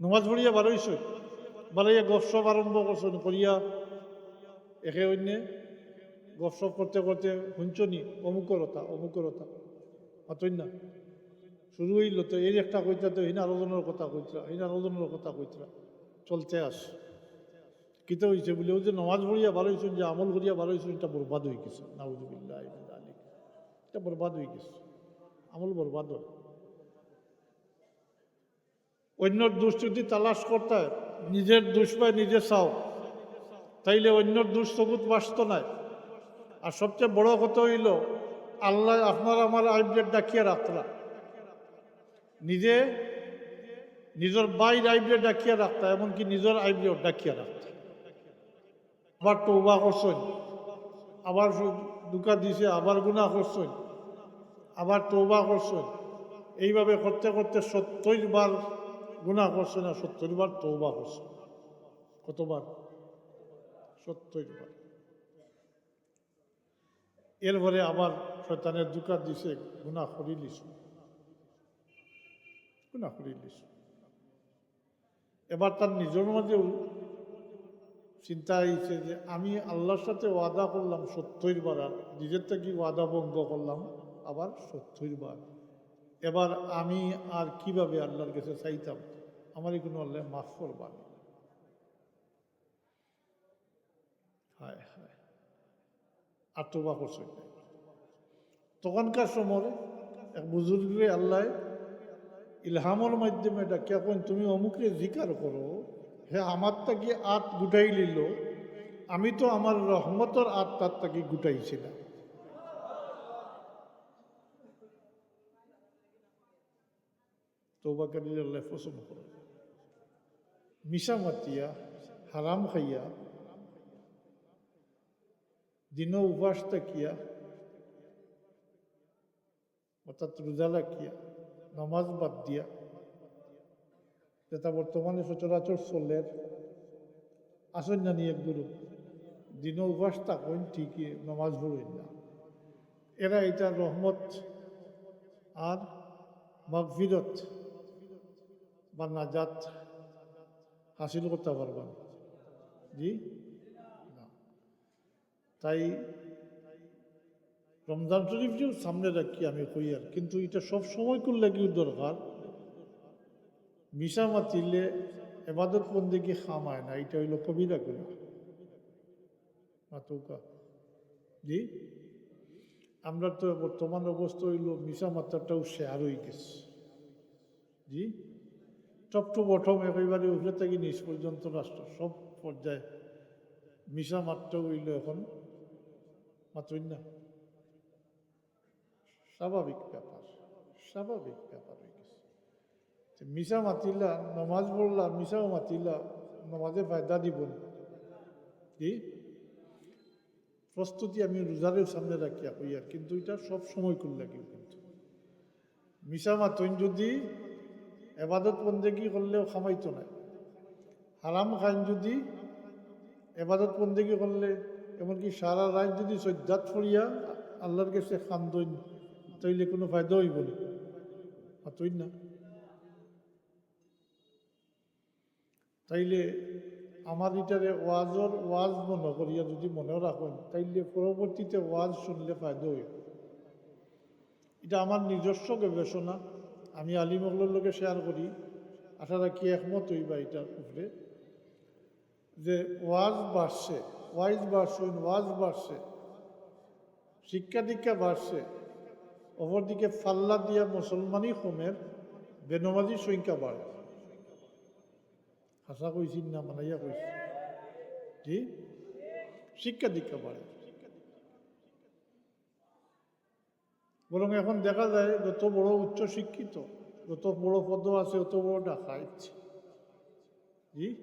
নমাজ পড়িয়া বারোইছ বারাইয়া গপসপ আরম্ভ করছেন, করিয়া একে অন্যে গপসপ করতে করতে শুনছনি, অমুকরতা অমুকরতা। অতই না। শুরু হইল তো, এই একটা কইতা তো, হিনা আলোচনার কথা কইতরা হিনা আলোচনার কথা কইতরা চলতে আস। কিতা হয়েছে বলে ওই যে নমাজ পড়িয়া হয়েছেন যে আমল করিয়া হয়েছেন এটা বরবাদ হয়ে গেছে। নাউজুবিল্লাহ এটা বরবাদ হয়ে গেছে। আমল বরবাদ হয়। অন্যর দোষ যদি তালাশ করতে নিজের দোষ পায়, নিজে চাও। তাইলে অন্যর দোষ সবুত বাসত নাই। আর সবচেয়ে বড় কথা হইল, আল্লাহ আপনার আমার আইবলেট ডাকিয়া রাখতরা নিজে নিজের বাইর আইবলে ডাকিয়া রাখতা, এমনকি নিজের আইবলে ডাকিয়া রাখতা। আবার তৌবা করছেন। আবার দুকা দিছে, আবার গুণা করছেন। আবার তৌবা করছেন। এইভাবে করতে করতে সত্তর বার গুণা করছেন না, সত্তর বার তৌবা করছেন কতবার? সত্তর বার। এরপরে আবার শয়তানের দুকা দিছে গুণা করি করিলিস গুণা করি করিলিস এবার তার নিজের মাঝে চিন্তা হয়েছে যে, আমি আল্লাহর সাথে ওয়াদা করলাম সত্তর বার, আর নিজের থেকে ওয়াদা ভঙ্গ করলাম আবার সত্তর বার। এবার আমি আর কীভাবে আল্লাহর কাছে চাইতাম? আমারই কোনো আল্লাহ মাফ করবার হায় হায়। আর করছে তখনকার সময় এক বুজুর্গে আল্লাহ ইলহামর মাধ্যমে ডাকিয়া কোন তুমি অমুকরে জিকার করো। হে, আমার তাকে আত গুটাই লিল। আমি তো আমার রহমতর আত তার তাকে গুটাইছিলাম তৌবাকারীর আল্লাহ পছন্দ করে। মিশা মাতিয়া হারাম খাইয়া দিন উপাস থাকিয়া অর্থাৎ রোজা রাখিয়া নামাজ বাদ দিয়া। যেটা বর্তমানে সচরাচর চলের আসেন না নিয়ে গুরু দিন উপাস থাকেন ঠিকই নামাজ পড়েন না। এরা এটা রহমত আর মাগফিরত বা নাজাত হাসিল করতে পারবেন জি? না। তাই রমজান শরীফটিও সামনে রাখি আমি কই আর। কিন্তু এটা সব সময় করলে কি দরকার? মিশা মাতিলে এবাদত বন্দেগি খামায় না, এটা হইল কবিরা করে মাতুকা। জি? আমরা তো বর্তমান অবস্থা হইল মিশা মাত্রাটাও শেয়ার হয়ে গেছে। জি? টপ টু বটম একেবারে উপরে থেকে নিচ পর্যন্ত রাষ্ট্র, সব পর্যায়ে মিশা মাত্রা হইল এখন। মাত্রই না? স্বাভাবিক ব্যাপার স্বাভাবিক ব্যাপার হয়ে গেছে। মিশা মাতিলা, নমাজ পড়লা মিশাও মাতিলা, নমাজে ফায়দা দিব কি? প্রস্তুতি আমি রোজারেও সামনে রাখিয়া হইয়া, কিন্তু এটা সব সময় করলে কিন্তু। মিশা মাতইন যদি এবাদত বন্দেগি করলেও খামাইতো না। হারাম খান যদি এবাদত বন্দেগি করলে, এমনকি সারা রাত যদি সজ্জাত ফরিয়া আল্লাহর কাছে খান্দইন, তাইলে কোনো ফায়দা হইব না। মাতইন না। তাইলে আমার এটারে ওয়াজর ওয়াজ মনে করিয়া যদি মনে রাখেন, তাইলে পরবর্তীতে ওয়াজ শুনলে ফায়দা হইব। এটা আমার নিজস্ব গবেষণা। আমি আলিমগলের লোকে শেয়ার করি। আশা রাখি একমত হইবা এটার উপরে। যে ওয়াজ বাড়ছে, ওয়াইজ বাড়ছে ওয়াজ বাড়ছে, শিক্ষা দীক্ষা বাড়ছে, অপরদিকে ফাল্লা দিয়া মুসলমানই হোমের বেনমাজির সংখ্যা বাড়ে। হাসা কইছি না মানাইয়া কইছি। শিক্ষা দীক্ষা বাড়ে। বরং এখন দেখা যায় যত বড় উচ্চ শিক্ষিত, যত বড় পদ আছে, অত বড় ডাকাইত। জি?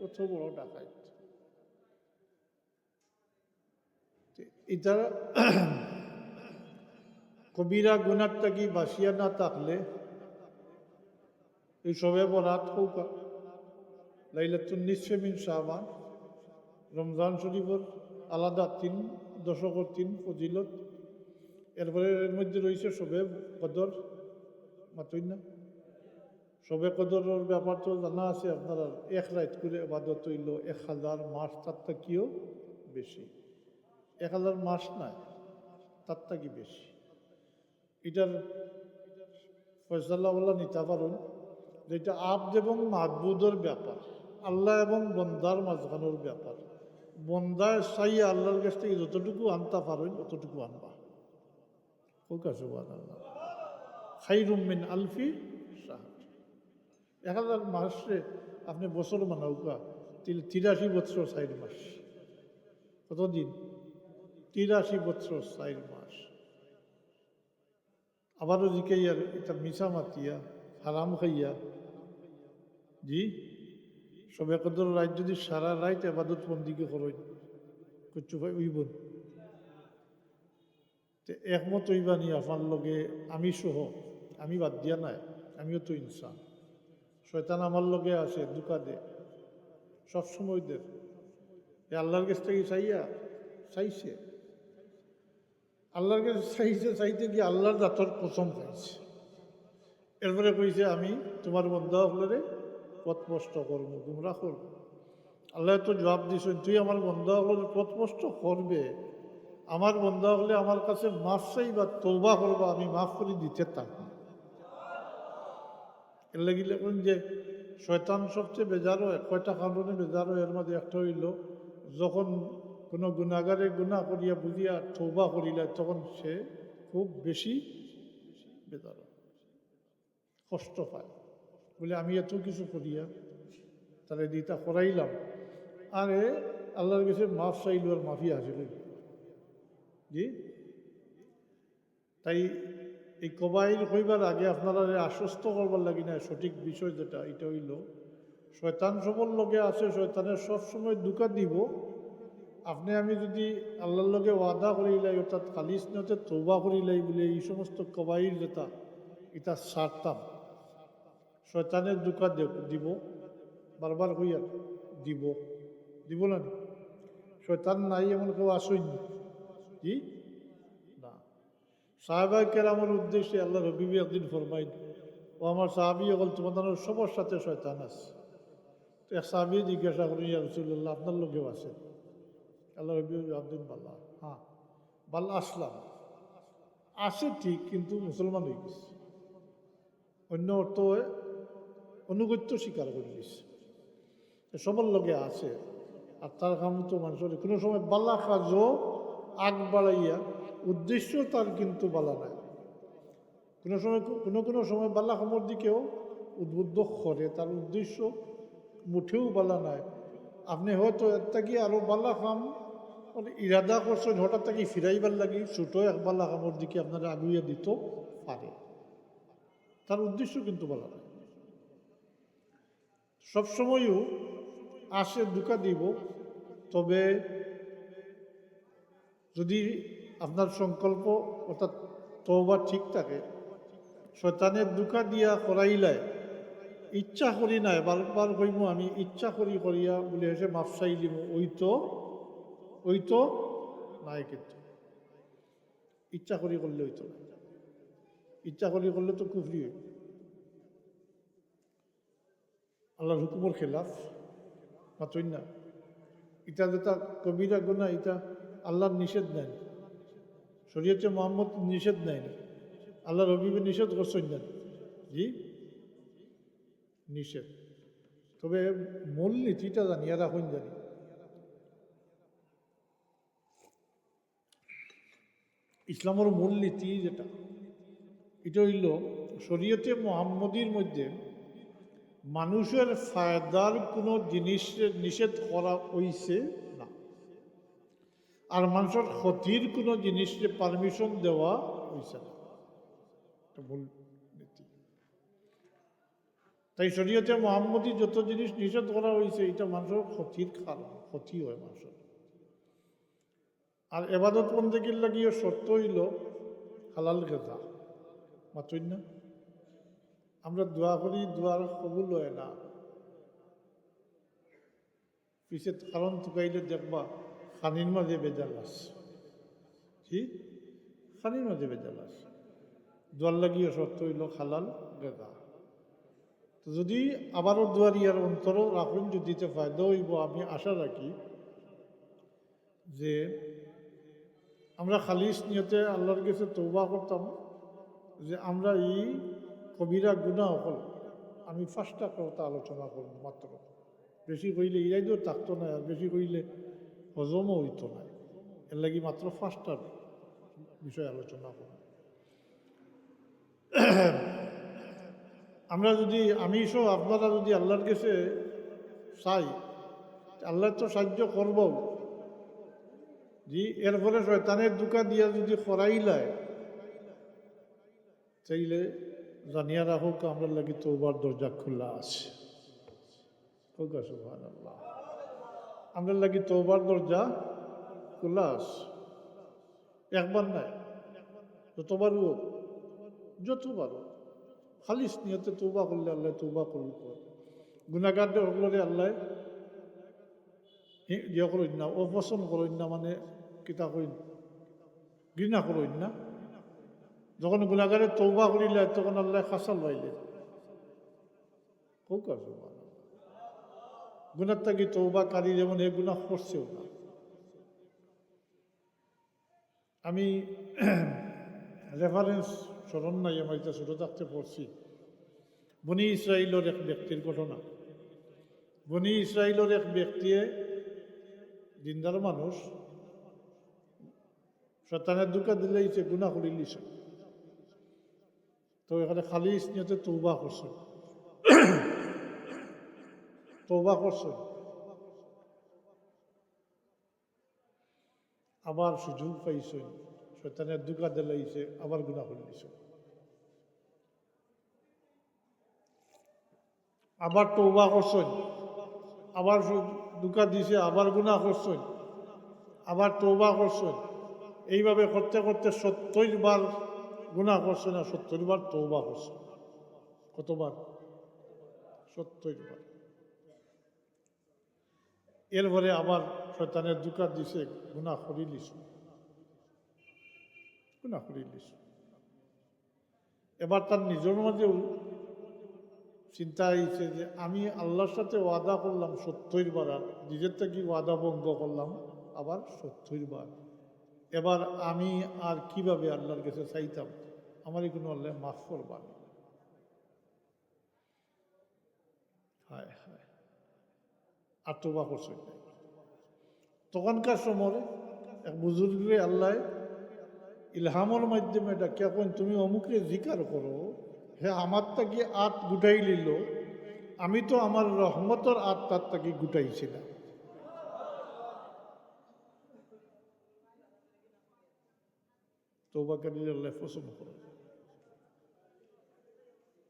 অত বড় ডাকাইত। এটা কবিরা গুণার থাকি বাসিয়া না থাকলে এই সবে বরাত হৌকা। লাইলাতুন নিসফে মিন শাহবান রমজান শরীফর আলাদা তিন, দশকর তিন ফজিলত। এরপরে এর মধ্যে রয়েছে সবে কদর মাতই না? সবে কদরের ব্যাপার তো জানা আছে, আপনারা এক রাত করে এবাদত হইল, এক হাজার মাস তার কিও বেশি। এক হাজার মাস না তার কি বেশি। এটার ফয়সাল্লাহ নিতে পারুন যেটা আব্দ এবং মাহবুদের ব্যাপার, আল্লাহ এবং বন্দার মাঝখানোর ব্যাপার। বন্দায় চাই আল্লাহর কাছ থেকে যতটুকু আনতে পারেন ততটুকু আনবা। হোক আসবান আল্লাহ খাইরুমিন আলফি সাহার এক হাজার মাসে আপনি বছর মানাউকা তিরাশি বছর চার মাস। কতদিন? তিরাশি বছর চার মাস। আবারও জিকাইয়ার এটা মিছা মাতিয়া, হারাম খাইয়া। জি? সবে কদর রাত যদি সারা রাত আবাদত বন্দিকে করেন, কুচ্ছু ভাই উইবন। একমত হইবানি আপনার লগে, আমি সহ, আমি বাদ দিয়া নাই, আমিও তো ইনসান। শয়তান আমার লগে আছে দুকা দে। সবসময় দে। আল্লাহর কাছ থেকে চাইয়া চাইছে। আল্লাহর কাছে চাইছে, চাইতে গিয়ে আল্লাহর দাঁতর কসম খাইছে। এরপরে কইছে, আমি তোমার বন্ধা হলে পথ স্পষ্ট করব গুমরা করব। আল্লাহ তো জবাব দিছেন, তুই আমার বন্ধা হলে পথ স্পষ্ট করবে? আমার বন্ধা হলে আমার কাছে মাফ চাই বা তৌবা করবা, আমি মাফ করে দিতে থাকব। এর লাগিলে কোন যে, শয়তান সবচেয়ে বেজারও হয়, কয়টা কারণে বেজারও এর মধ্যে একটা হইল, যখন কোনো গুণাগারে গুণা করিয়া বুঝিয়া তৌবা করিলে, তখন সে খুব বেশি বেজার কষ্ট পায়। বলে, আমি এত কিছু করিয়া তাহলে দিতা করাইলাম। আরে, আল্লাহর কাছে মাফ চাইল আর মাফি হাসিল জি? তাই এই কবাইল হইবার আগে আপনারা আশ্বস্ত করবার লাগি না, সঠিক বিষয় যেটা, এটা হইল, শয়তান সবর লগে আছে, শয়তানের সবসময় দুকা দিব। আপনি আমি যদি আল্লাহর লগে ওয়াদা করিলাই অর্থাৎ খালিস নতে তৌবা করিলাই বলে এই সমস্ত কবাইল যেটা, এটা সারতাম। শয়তানের দুকা দিব, বারবার হইয়া দিব। দিব না? শয়তান নাই এমন কেউ আসেনি। জি না। সাহাবাই কেরামের উদ্দেশ্যে আল্লাহ রবিবি একদিন ফরমাইন ও আমার সাহাবি অকল তোমাদের সবার সাথে শয়তান আছে। তো এক সাহাবি জিজ্ঞাসা করি রসুল্লাহ আপনার লোকেও আছে? আল্লাহ রবি আব্দুল বাল্লাহ হ্যাঁ। বাল্লা আসলাম। আছে ঠিক, কিন্তু মুসলমান হয়ে গেছে। অন্য অর্থ অনুগত্য স্বীকার করে দিছে সবার লগে আছে। আর তার কাম তো মানুষের কোনো সময় বালা কাজও আগ বাড়াইয়া, উদ্দেশ্য তার কিন্তু বালা নাই। কোনো সময় কোনো কোনো সময় বালা কামর দিকেও উদ্বুদ্ধ করে, তার উদ্দেশ্য মুঠেও বালা নাই। আপনি হয়তো একটা কি আরও বালা কাম মানে ইরাদা করছেন, হঠাৎ তাকে ফিরাইবার লাগি ছোটো এক বালা কামর দিকে আপনারা আগুইয়া দিত পারে। তার উদ্দেশ্য কিন্তু বলা নাই। সবসময়ও আসে দুকা দিব, তবে যদি আপনার সংকল্প অর্থাৎ তওবা ঠিক থাকে, শয়তানের দুকা দিয়া করাইলায় ইচ্ছা করি নাই বারবার কইমু, আমি ইচ্ছা করি করিয়া বলে হেসে মাফ চাই দিব। ওই তো ওই তো নাই কিন্তু। ইচ্ছা করি করলে ওই তো ইচ্ছা করি করলে তো কুফরি হইব। আল্লাহর হুকুমর খেলাফ। মাতই না। এটা যেটা কবিরা গুণা এটা আল্লাহর নিষেধ নেন শরীয়তে মোহাম্মদ নিষেধ নেন আল্লাহ রবিবে নিষেধ করছেন না। জি? নিষেধ। তবে মূল নীতিটা জানি আর এখন জানি? ইসলামের মূল নীতি যেটা, এটা হইল শরীয়তে মোহাম্মদীর মধ্যে মানুষের ফায়দার কোনো জিনিস নিষেধ করা হইছে আর মানুষের ক্ষতির কোনো জিনিসের পারমিশন দেওয়া এটা ভুল তাই শরীয়তে মোহাম্মদী যত জিনিস নিষেধ করা হয়েছে এটা মানুষের ক্ষতির কারণ, ক্ষতি হয় মানুষের। আর এবাদত বন্দেগীর লাগিয়ে শর্ত হইল হালাল গেদা মাতই না? আমরা দোয়া করি, দোয়ার কবুল হয় না। পিছে কারণ তুকাইলে দেখবা খানির মাঝে বেজাল আছে কি? খানির মাঝে বেজাল আছে দোয়ার লাগিয়ে হইল হালাল গেদা তো যদি আবারও দুয়ারিয়ার অন্তরও রাখুন, যদি ফায়দা হইব, আমি আশা রাখি যে আমরা খালিস নিয়তে আল্লাহর কাছে তৌবা করতাম যে আমরা এই কবিরা গুণা হল আমি ফার্স্টটা কথা আলোচনা করব মাত্র। বেশি কইলে ইরাই তো থাকতো না, বেশি কইলে হজমও হইতো না। এর লাগি মাত্র ফার্স্টটার বিষয়ে আলোচনা করব। আমরা যদি, আমি সহ আপনারা যদি আল্লাহর কাছে চাই, আল্লাহ তো সাহায্য করব জি, এরপরে শয়তানের দুকা দিয়া যদি খরাইলায় চাইলে জানিয়া রাখুক আমরা লাগি তোবার দরজা খোলা আছে। হোক সুহান আল্লাহ আমরা লাগি তোবার দরজা খোলা একবার নাই। যতবার হোক যতবার হোক খালিস নিয়তে তৌবা করলে আল্লাহ তৌবা করল গুণাগারদের হকলরে আল্লাহ ইয়ে করইন না অপছন্দ করইন না মানে কিতা কইন ঘৃণা করইন না। যখন গুণাগারে তৌবা করিলে, তখন আল্লাহ খাসাল পাইলে হোক আর গুণার থাকি তৌবা কারি যেমন এ গুণা করছেও না। আমি রেফারেন্স স্মরণ নাই আমার এটা ছোটো থাকতে পড়ছি। বনি ইসরায়েলের এক ব্যক্তির ঘটনা। বনি ইসরায়েলের এক ব্যক্তিয়ে জিন্দার মানুষ শতানের দুকা দিলে সে গুণা করে তো এখানে খালি নিয়তে তৌবা করছে। তৌবা করছে। আবার সুযোগ পাইছে, শয়তানের দুকা দিলাইছে আবার গুণা করে দিছে। আবার তৌবা করছেন আবার দুকা দিছে, আবার গুণা করছেন আবার তৌবা করছেন এইভাবে করতে করতে সত্তর বার গুণা করছেন আর সত্তর বার তৌবা করছেন কতবার? সত্তর বার। এরপরে আবার শয়তানের দুকা দিছে গুণা করিলিস গুণা করিলিস এবার তার নিজের মাঝে চিন্তা হয়েছে যে, আমি আল্লাহর সাথে ওয়াদা করলাম সত্তর বার, আর নিজের থেকে ওয়াদা ভঙ্গ করলাম আবার সত্তর বার। এবার আমি আর কীভাবে আল্লাহর কাছে চাইতাম? আমারই কোনো আল্লাহ মাফ করবার হায়। আর তোবা করছে। তখনকার সময় এক বুজুর্গে আল্লাহ ইলহামর মাধ্যমে ডাকিয়া কেন তুমি অমুকে জিকার করো, হে আমার তাকে আত গুটাই লিল, আমি তো আমার রহমতর আত তার তাকে গুটাইছিলাম। তৌবাকারীর আল্লাহ পছন্দ করে।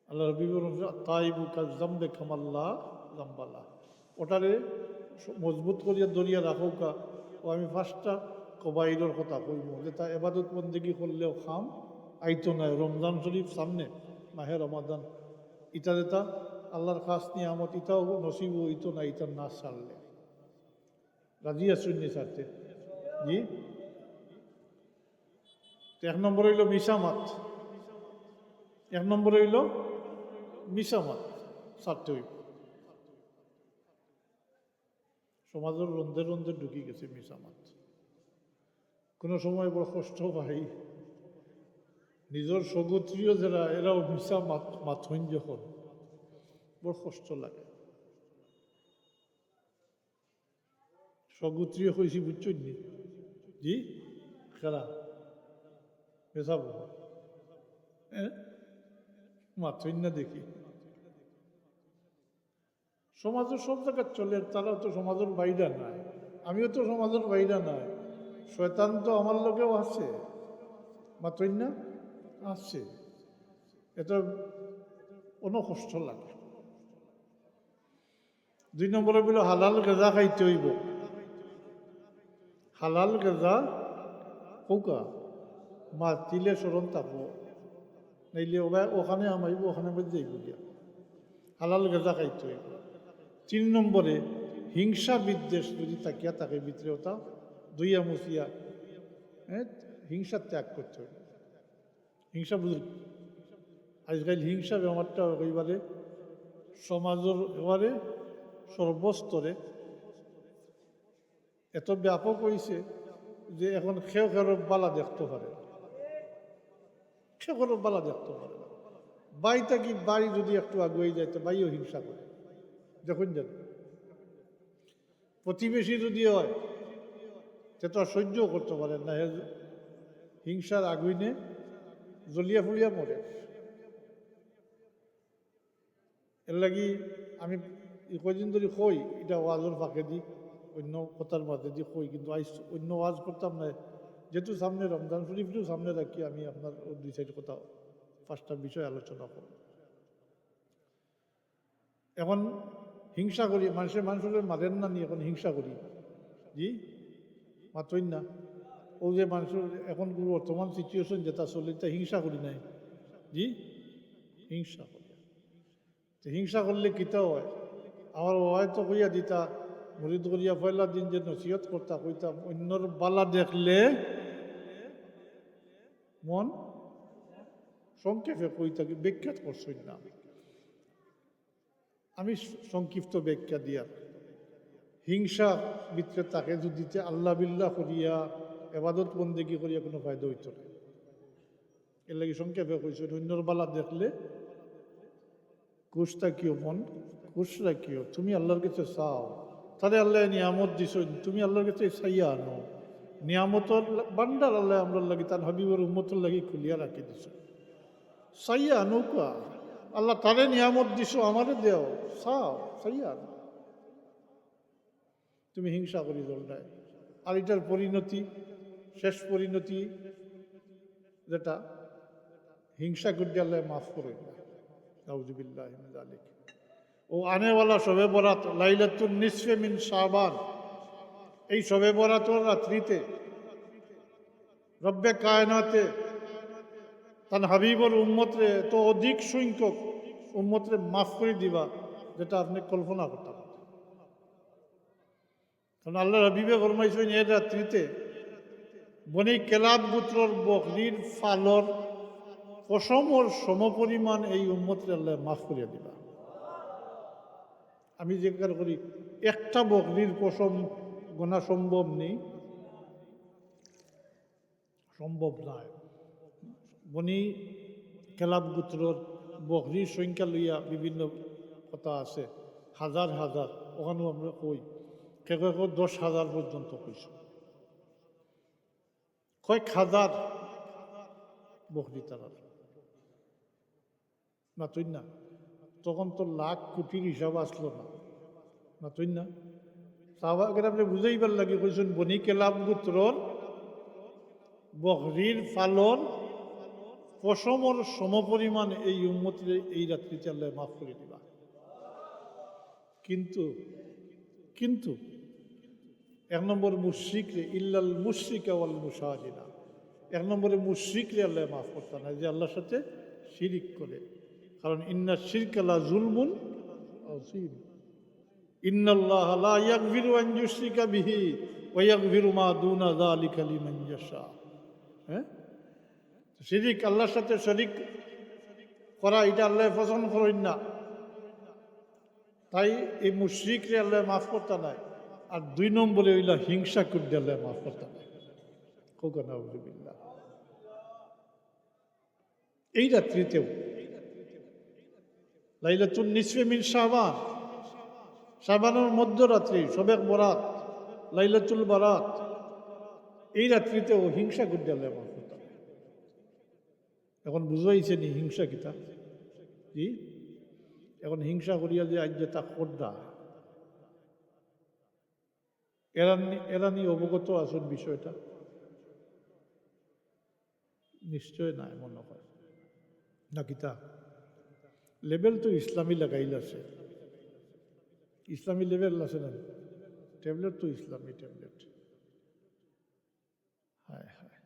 আল্লাহ রবি তাইবু কাজ খামাল্লা ওটারে মজবুত করিয়া দরিয়া রাখো কা ও আমি ফার্স্টটা কবাইলের কথা কইব যে তা এবাদত বন্দেগি করলেও খাম, আইতো নাই। রমজান শরীফ সামনে, মাহে রমাদান। ইটা যেটা আল্লাহর খাস নিয়ামত, ইটাও নসিব ইতো না ইটার না ছাড়লে রাজি আসুন নি ছাড়তে জি? এক নম্বর হইল মিসামাত এক নম্বর হইল মিসামাত ছাড়তে হইব। সমাজের রন্ধে রন্ধে ঢুকি গেছে মিসামাত কোনো সময় বড় কষ্ট পাই। নিজের স্বগোত্রীয় যারা, এরাও মিশা মাথইন যখন বড় কষ্ট লাগে। স্বগোত্রীয় হয়েছি বুঝছেন নি? জি? খেলা পেশাব মাথইন না দেখি। সমাজের সব জায়গায় চলে তারাও তো সমাজের বাইরা নাই। আমিও তো সমাজের বাইরা নাই। শয়তান তো আমার লোকেও আছে। বা মাতই না? আছে। এটা কোনো কষ্ট লাগে। দুই নম্বরে বলে, হালাল গেজা খাইতে হইব। হালাল গেজা কৌকা মা তিলে স্মরণ থাকব নাইলে ওখানে আমাইব, ওখানে যাইব গিয়া। হালাল গেজা খাইতে হইব। তিন নম্বরে, হিংসা বিদ্বেষ যদি তাকিয়া থাকে ভিতরে দুইয়া মুসিয়া হ্যাঁ হিংসা ত্যাগ করতে হবে। হিংসা বুঝল আজকাল হিংসা ব্যাপারটা একেবারে সমাজের এবারে সর্বস্তরে। এত ব্যাপক হয়েছে যে এখন খেয়ে খেয়ে বালা দেখতে পারে খেয়ে খেয়ে বালা দেখতে পারে বাড়িটা কি বাড়ি যদি একটু আগুয়ে যায়, তো বাড়িও হিংসা করে। দেখুন যেন। প্রতিবেশী যদি হয়, সে তো সহ্য করতে পারে না। হিংসার আগুইনে জ্বলিয়া ফুলিয়া মরে। এর লাগি আমি কদিন ধরে কই, এটা ওয়াজের ফাঁকে দি, অন্য কথার মাঝে দিয়ে কই, কিন্তু আইস অন্য ওয়াজ করতাম না। যেহেতু সামনে রমজান শরীফটিও সামনে রাখি, আমি আপনার দুই সাইড কথা, পাঁচটা বিষয় আলোচনা করব। এখন হিংসা করি, মানুষের মানুষের মারেন না নি এখন হিংসা করি। জি? মাতই না। ও যে মানুষের এখন বর্তমান সিচুয়েশন যেটা চলে তা হিংসা করি নাই। জি? হিংসা করি। তো হিংসা করলে কিতা হয়? আমার হয়তো কইয়া দিতা, মরিদ করিয়া পয়লা দিন যে নসিহত করতা কইতাম অন্যর বালা দেখলে মন সংক্ষেপে কই থাকি ব্যাখ্যাত করছই না। আমি সংক্ষিপ্ত ব্যাখ্যা দিয়া। হিংসা ভিতরে তাকে যদি আল্লাহ বিল্লাহ করিয়া, এবাদত বন্দেগি করিয়া কোনো ফায়দা হইত না। এর লাগি সংক্ষেপে কইছে, অন্যর বালা দেখলে কুশ রাখিও মন, কুশ রাখিও। তুমি আল্লাহর কাছে চাও। তাহলে আল্লাহ নিয়ামত দিছ, তুমি আল্লাহর কাছে চাইয়া আনো। নিয়ামতর বান্ডার আল্লাহ আমরা লাগি তার হাবিবর উম্মতর লাগি খুলিয়া রাখি দিছ। চাইয়া আনো কা আল্লাহ তারে নিয়ামত দিছ, আমারে দেও। চাইয়া আনো তুমি হিংসা করি দলটায় আর এটার পরিণতি, শেষ পরিণতি যেটা, হিংসা করতে আল্লাহ মাফ করে নাউজুবিল্লাহ যালিক। ও আনেওয়ালা শবে বরাত, লাইলাতুন নিসফে মিন শাবান। এই শবে বরাতর রাত্রিতে, রব্বে কায়নাতে তার হাবিবর উম্মতরে তো অধিক সংখ্যক উম্মতরে মাফ করে দিবা, যেটা আপনি কল্পনা করতে পারেন কারণ আল্লাহ হাবিবে ফরমাইছেন এর রাত্রিতে বনি কেলাব গুত্রর বকরির ফালর পশমর সমপরিমাণ এই উম্মতরে আল্লাহ মাফ করিয়া দিবা। আমি জিজ্ঞাসা করি, একটা বকরির পশম গোনা সম্ভব নেই? সম্ভব নয়। বনি কেলাব গুত্রর বকরির সংখ্যা লইয়া বিভিন্ন কথা আছে। হাজার হাজার ওখানেও আমরা কই কে কয় দশ হাজার পর্যন্ত কইছো কয়েক হাজার বকরি তারা না তুই না, তখন তো লাখ কোটির হিসাব আসলো না। না। তুই না সাহবাগের আপনি বুঝাইবার লাগে কইছেন বনি কেলাম গুত্রর বকরির ফালন পশমর সমপরিমাণ এই উন্মতির এই রাত্রিতে আল্লাহ মাফ করে দিবা। কিন্তু কিন্তু এক নম্বর মুশ্রিকরে ইল্লাল মুশ্রিকা ওয়াল মুশাহিনা এক নম্বরে মুশ্রিকরে আল্লাহ মাফ করতে না, যে আল্লাহর সাথে শিরিক করে। কারণ ইন্না শিরকালা জুলমুন আজিম ইন্নাল্লাহ লা ইয়াগফিরু আন ইউশরিকা বিহি ওয়া ইয়াগফিরু মা দুনা যালিকা লিমান ইয়াশা। হ্যাঁ? শিরিক, আল্লাহর সাথে শরিক করা, এটা আল্লাহ পছন্দ করেন না। তাই এই মুশ্রিকরে আল্লাহ মাফ করতে নাই। আর দুই নম্বরে ওইলা হিংসা করতে আল্লাহ মাফ করতে নাই। কোকানা এই রাত্রিতেও লাইলাতুন নিসফে মিন শাহবান, শাহবানের মধ্যরাত্রি, সবেক বরাত, লাইলাতুল বারাত, এই রাত্রিতেও হিংসা করতে আল্লাহ মাফ। এখন বুঝাইছে নি হিংসা কিতা? জি এখন হিংসা করিয়া যে আজ যে তা করদা এরা নি- এরা নিয়ে অবগত আছেন বিষয়টা? নিশ্চয় নাই মনে হয়। না কিতা? লেভেল তো ইসলামী লাগাইল আছে। ইসলামী লেভেল আছে না? ট্যাবলেট তো ইসলামী ট্যাবলেট। হায় হায়।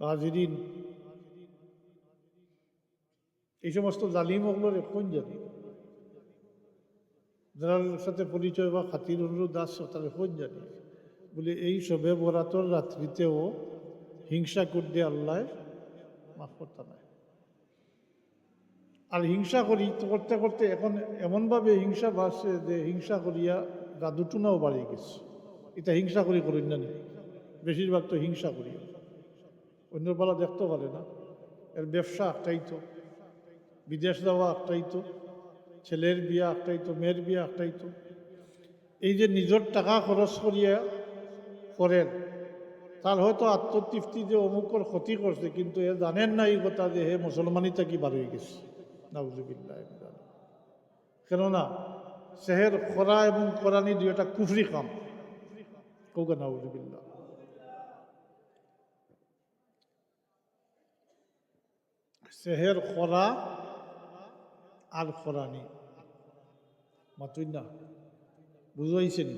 তো এই সমস্ত জালিম ওগুলোর কোন জানি যার সাথে পরিচয় বা খাতির অনুরোধ আছে, তাহলে কোন জানি বলে, এই সবে বরাতর রাত্রিতেও হিংসা করতে আল্লাহ মাফ করতে নাই আর হিংসা করি করতে করতে এখন এমনভাবে হিংসা বাড়ছে যে হিংসা করিয়া দাদুটুনাও বাড়িয়ে গেছে। এটা হিংসা করি করি না। বেশিরভাগ তো হিংসা করি। অন্য বেলা দেখতে পারে না। এর ব্যবসা একটাই তো বিদেশ যাওয়া একটাই তো ছেলের বিয়া একটাই তো মেয়ের বিয়া একটাই তো এই যে নিজের টাকা খরচ করিয়া করেন, তার হয়তো আত্মতৃপ্তি যে অমুকর ক্ষতি করছে কিন্তু এ জানেন না এই কথা যে হে মুসলমানিটা কি বার হয়ে গেছে। নাউজুবিল্লাহ কেননা সেহের খরা এবং কোরআনি দুইটা কুফরি কাম। কৌকা নাউজুবিল্লাহ। সেহের খরা আর খরানি মাতুই না, বুঝাইছে নি?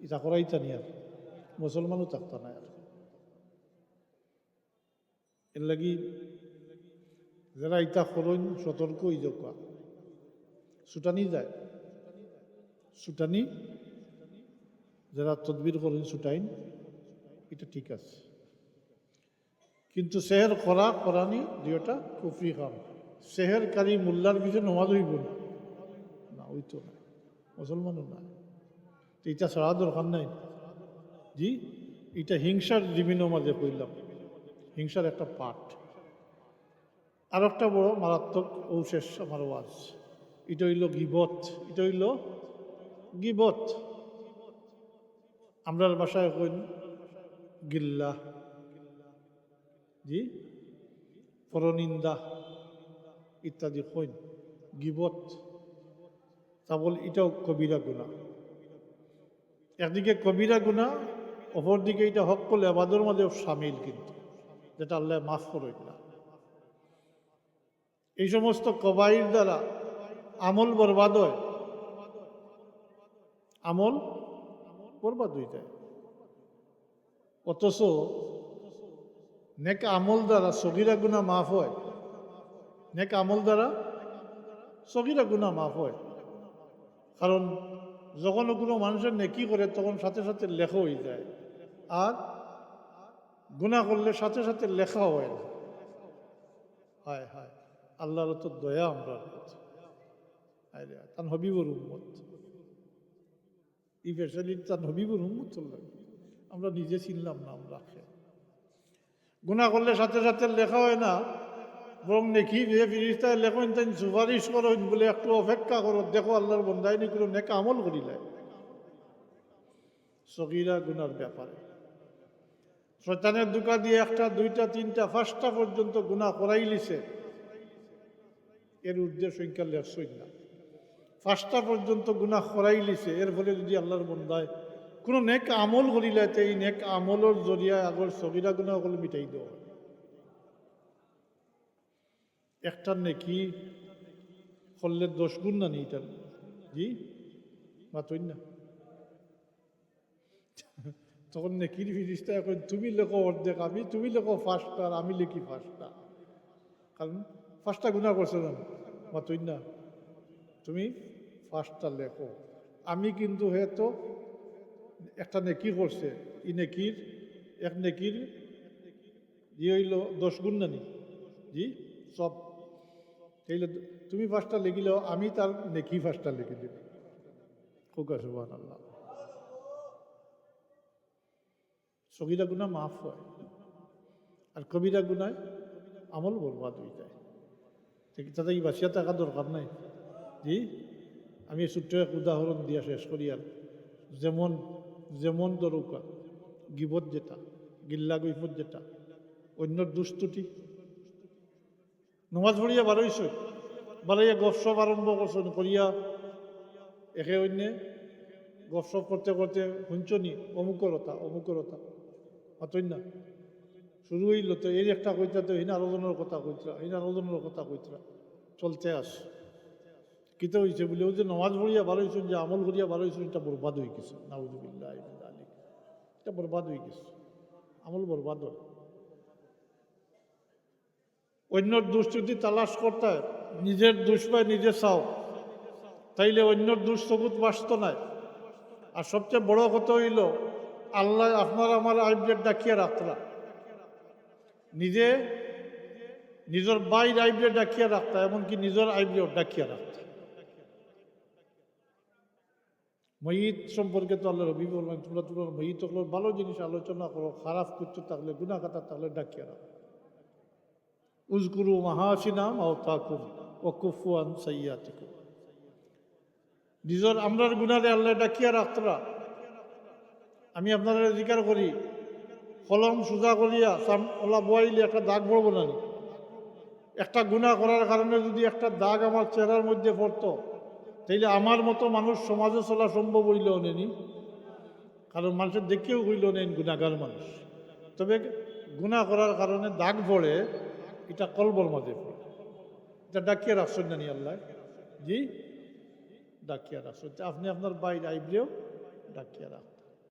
ইটা করাইতা নি আর। মুসলমানও থাকতা না আর। এর লাগি যারা ইটা করইন সতর্ক হয়ে যাও ছুটানি যায়। ছুটানি যারা তদবির করেন ছুটাইন এটা ঠিক আছে। কিন্তু সেহের করা, করানি দুইটা কুফরি কাম সেহের কারি মোল্লার পিছনে নমাজ হইব না। না, ওই তো না। মুসলমানও না। এটা ছাড়া দরকার নাই। জি এটা হিংসার জীবিনও মাঝে কইলাম হিংসার একটা পাঠ। আর একটা বড় মারাত্মক ঔশেষ আমার ওয়াজ। এটা হইল গিবত। এটা হইল গিবত। আমরার বাসায় কইন গিল্লা জি? পরনিন্দা ইত্যাদি কইন গিবত তা বল এটাও কবিরা গুণা। একদিকে কবিরা গুণা, অপরদিকে এটা হক করলে আবাদের মাঝেও সামিল কিন্তু, যেটা আল্লাহ মাফ করই না এই সমস্ত কবাইর দ্বারা আমল বরবাদ হয়। আমল বরবাদ হয়ে। যায় অথচ নেক আমল দ্বারা সগিরা গুণা মাফ হয়। নেক আমল দ্বারা সগিরা গুণা মাফ হয়। কারণ যখন কোনো মানুষের নেকি করে, তখন সাথে সাথে লেখা হয়ে যায়। আর গুণা করলে সাথে সাথে লেখা হয় না। হায় হায়, আল্লাহর তো দয়া আমরা। তান হবিবর উম্মত। এই ফ্যাসিলিটি তান হবিবর উম্মত চললাম আমরা নিজে চিনলাম না, আমরা গুণা করলে সাথে সাথে লেখা হয় না। বরং নেকি যে ফিরিস্তায় লেখেন, তাই সুপারিশ করেন বলে একটু অপেক্ষা করো। দেখো আল্লাহর বন্ধাই নি কোনো নেকা আমল করিলে সগিরা গুনার ব্যাপারে। শয়তানের দুকা দিয়ে একটা, দুইটা, তিনটা, পাঁচটা পর্যন্ত গুণা করাই লিছে। এর ঊর্ধ্বের সংখ্যা লেখছই না। পাঁচটা পর্যন্ত গুণা করাই লিছে। এর ফলে যদি আল্লাহর বন্ধায় কোনো নেক আমল করিলে এই নেক আমলের জরিয়ায় আগর সগিরা গুণা সকলে মিটাই দেওয়া হয়। একটা নেকি করলে দশ গুণ না নেই এটার জি? মাতই না। তখন নেকির ফিরিস্তা এখন, তুমি লেখো অর্ধেক আমি, তুমি লেখো ফার্স্টটা আর আমি লিখি ফার্স্টটা কারণ ফার্স্টটা গুণা করছে জানো? মাতই না। তুমি ফার্স্টটা লেখো। আমি কিন্তু হয়তো একটা নেকি করছে। ই নেকির, এক নেকির, ই হইল দশ গুণ নানি জি? সব। তাইলে তুমি ফার্স্টটা লিখিলেও আমি তার নেকি ফার্স্টটা লিখে দিব। খোকা সুবান আল্লাহ সগিরা গুণা মাফ হয়। আর কবিরা গুণায় আমল বরবাদ হয়ে যায়। তাতে কি বাঁচিয়া থাকা দরকার নাই? জি? আমি ছোট্ট এক উদাহরণ দিয়া শেষ করি আর। যেমন যেমন দরকার গিবত যেটা, গিল্লা গৈফত যেটা, অন্য দুস্তুটি নমাজ পড়িয়া বারোইছ বারাইয়া গপসপ আরম্ভ করছেন করিয়া একে অন্যে গপসপ করতে করতে শুনছনি অমুকরতা অমুকরতা অতই না শুরু হইল তো, এই একটা কইতা তো হিনা আলোচনার কথা কইতরা হিনা আলোচনার কথা কইতরা চলতে আস কিতে হয়েছে বলে ওই যে নমাজ পড়িয়া ভালো হয়েছেন যে আমল করিয়া ভালো হয়েছেন এটা বরবাদ হয়ে গেছে। এটা বরবাদ হয়ে গেছে। আমল বরবাদ হয়। অন্যর দোষ যদি তালাশ করতে নিজের দোষ পায়, নিজে চাও, তাইলে অন্যর দোষ সবুত বাসত নাই। আর সবচেয়ে বড় কথা হইল, আল্লাহ আপনার আমার আইবদের ডাকিয়ে রাখতরা নিজে, নিজের বাইর আইবরে ডাকিয়া রাখতা এমনকি নিজের আইবরেও ডাকিয়া রাখতা মহিত সম্পর্কে তো আল্লাহ রবি বলবেন, তোমরা তোমার মহিত ভালো জিনিস, আলোচনা করো, খারাপ কিছু থাকলে গুণা কাটা থাকলে ডাকিয়া রাখো। উজগুরু মাহাসিনাম আও তাকুম ও কুফুয়ান সাইয়াতিকুম নিজের আমরার গুণারে আল্লাহ ডাকিয়া রাখতরা আমি আপনারা জিকার করি, কলম সোজা করিয়া সাম ওলা বয়াইলে একটা দাগ পড়ব না একটা গুণা করার কারণে যদি একটা দাগ আমার চেহারার মধ্যে পড়তো তাইলে আমার মতো মানুষ সমাজে চলা সম্ভব হইলেও নেনি। কারণ মানুষের দেখেও হইল নেন গুণাগার মানুষ। তবে গুণা করার কারণে দাগ পড়ে, এটা কলবর মাঝে পড়ে। এটা ডাকিয়ে রাখছেন নানি আল্লাহ। জি? ডাকিয়া রাখছেন। আপনি আপনার বাইরে আইবলেও ডাকিয়া রাখুন।